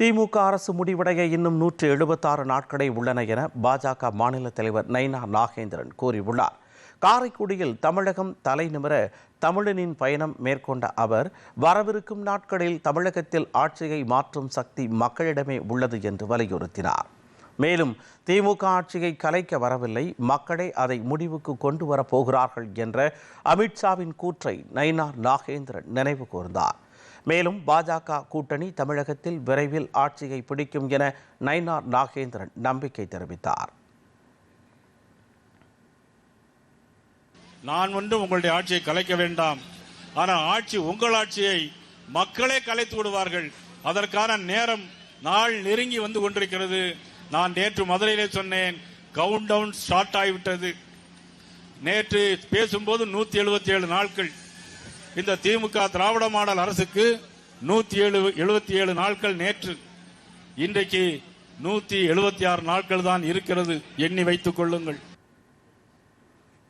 திமுக அரசு முடிவடைய இன்னும் நூற்று எழுபத்தாறு நாட்களே உள்ளன என பாஜக மாநில தலைவர் நைனா நாகேந்திரன் கூறியுள்ளார். காரைக்குடியில் தமிழகம் தலைநிமிர தமிழனின் பயணம் மேற்கொண்ட அவர் வரவிருக்கும் நாட்களில் தமிழகத்தில் ஆட்சியை மாற்றும் சக்தி மக்களிடமே உள்ளது என்று வலியுறுத்தினார். மேலும் திமுக ஆட்சியை கலைக்க வரவில்லை மக்களே அதை முடிவுக்கு கொண்டு வரப் போகிறார்கள் என்ற அமித்ஷாவின் கூற்றை நைனா நாகேந்திரன் நினைவு கூர்ந்தார். மேலும் பாஜக கூட்டணி தமிழகத்தில் விரைவில் ஆட்சியை பிடிக்கும் என நயினார் நாகேந்திரன் நம்பிக்கை தெரிவித்தார். நான் வந்து உங்களுடைய ஆட்சியை கலைக்க வேண்டாம். ஆனால் ஆட்சி உங்கள் ஆட்சியை மக்களே கலைத்து விடுவார்கள். அதற்கான நேரம் நாள் நெருங்கி வந்து கொண்டிருக்கிறது. நான் நேற்று மதுரையிலே சொன்னேன் கவுண்ட் டவுன் ஸ்டார்ட் ஆகிவிட்டது. நேற்று பேசும்போது நூத்தி எழுபத்தி ஏழு நாட்கள். இந்த திமுக திராவிட மாடல் அரசுக்கு நூத்தி ஏழு எழுபத்தி ஏழு நாட்கள் நேற்று. இன்றைக்கு நூத்தி எழுபத்தி ஆறு நாட்கள் தான் இருக்கிறது. எண்ணி வைத்துக் கொள்ளுங்கள்.